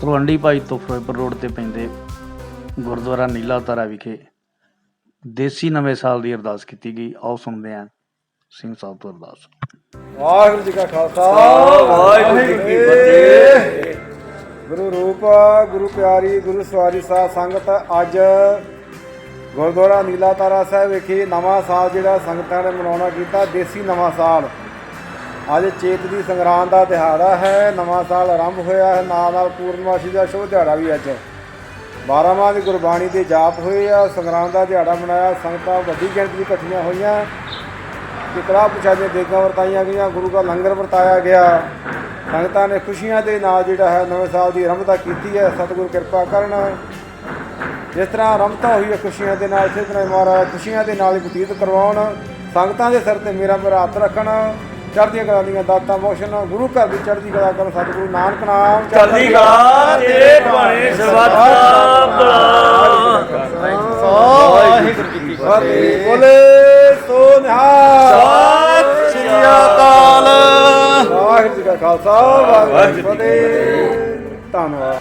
ਤਲਵੰਡੀ ਭਾਈ ਤੋਂ ਫਿਰੋਜ਼ਪੁਰ ਰੋਡ ਤੇ ਪੈਂਦੇ ਗੁਰਦੁਆਰਾ ਨੀਲਾ ਤਾਰਾ ਵਿਖੇ ਦੇਸੀ ਨਵੇਂ ਸਾਲ ਦੀ ਅਰਦਾਸ ਕੀਤੀ ਗਈ। ਆਓ ਸੁਣਦੇ ਹਾਂ ਸਿੰਘ ਸਾਹਿਬ ਤੋਂ ਅਰਦਾਸ। ਵਾਹਿਗੁਰੂ ਜੀ ਕਾ ਖਾਲਸਾ। ਵਾਹਿਗੁਰੂ ਜੀ ਕੀ ਫਤਿਹ। ਗੁਰੂ ਰੂਪ ਗੁਰੂ ਪਿਆਰੀ ਗੁਰੂ ਸਵਾਰੀ ਸਾਧ ਸੰਗਤ ਅੱਜ ਗੁਰਦੁਆਰਾ ਨੀਲਾ ਤਾਰਾ ਸਾਹਿਬ ਵਿਖੇ ਨਵਾਂ ਸਾਲ ਜਿਹੜਾ ਸੰਗਤਾਂ ਨੇ ਮਨਾਉਣਾ ਕੀਤਾ ਦੇਸੀ ਨਵਾਂ ਸਾਲ। ਅੱਜ ਚੇਤ ਦੀ ਸੰਗਰਾਂਦ ਦਾ ਦਿਹਾੜਾ ਹੈ, ਨਵਾਂ ਸਾਲ ਆਰੰਭ ਹੋਇਆ ਹੈ, ਨਾਲ ਨਾਲ ਪੂਰਨਮਾਸ਼ੀ ਦਾ ਸ਼ੁਭ ਦਿਹਾੜਾ ਵੀ ਅੱਜ। 12 ਮਾਹ ਦੀ ਗੁਰਬਾਣੀ ਦੇ ਜਾਪ ਹੋਏ ਆ, ਸੰਗਰਾਂਦ ਦਾ ਦਿਹਾੜਾ ਮਨਾਇਆ, ਸੰਗਤਾਂ ਵੱਡੀ ਗਿਣਤੀ ਇਕੱਠੀਆਂ ਹੋਈਆਂ। ਕਿਤਰਾ ਪੁਛਾਦੇ ਦੇਗਾਂ ਵਰਤਾਈਆਂ ਗਈਆਂ, ਗੁਰੂ ਦਾ ਲੰਗਰ ਵਰਤਾਇਆ ਗਿਆ। ਸੰਗਤਾਂ ਨੇ ਖੁਸ਼ੀਆਂ ਦੇ ਨਾਲ ਜਿਹੜਾ ਹੈ, ਨਵੇਂ ਸਾਲ ਦੀ ਆਰੰਭਤਾ ਕੀਤੀ ਹੈ, ਸਤਿਗੁਰੂ ਕਿਰਪਾ ਕਰਨ। ਜਿਸ ਤਰ੍ਹਾਂ ਆਰੰਭਤਾ ਹੋਈ ਹੈ, ਖੁਸ਼ੀਆਂ ਦੇ ਨਾਲ ਇਸੇ ਤਰ੍ਹਾਂ ਹੀ ਮਹਾਰਾਜ ਖੁਸ਼ੀਆਂ ਦੇ ਨਾਲ ਬਤੀਤ ਕਰਵਾਉਣ। ਸੰਗਤਾਂ ਦੇ ਸਿਰ ਤੇ ਮੇਰਾ ਮੇਰਾ ਹੱਥ ਰੱਖਣ। ਚੜ੍ਹਦੀਆਂ ਕਲਾ ਦੀਆਂ ਦਾਤਾਂ ਬਖਸ਼ਣ ਗੁਰੂ ਘਰ ਦੀ ਚੜ੍ਹਦੀ ਕਲਾ ਕਰਨ ਸਤਿਗੁਰੂ ਨਾਨਕ ਨਾਮ ਚੜ੍ਹਦੀ ਕਲਾ ਤੇਰੇ ਭਾਣੇ ਸਰਬੱਤ ਦਾ ਭਲਾ ਵਾਹਿਗੁਰੂ ਜੀ ਕੀ ਫਤਿਹ। ਬੋਲੇ ਸੋ ਨਿਹਾਲ। ਸਤਿ ਸ੍ਰੀ ਅਕਾਲ। ਵਾਹਿਗੁਰੂ ਜੀ ਕਾ ਖਾਲਸਾ ਵਾਹਿਗੁਰੂ ਜੀ ਕੀ ਫਤਿਹ। ਧੰਨਵਾਦ।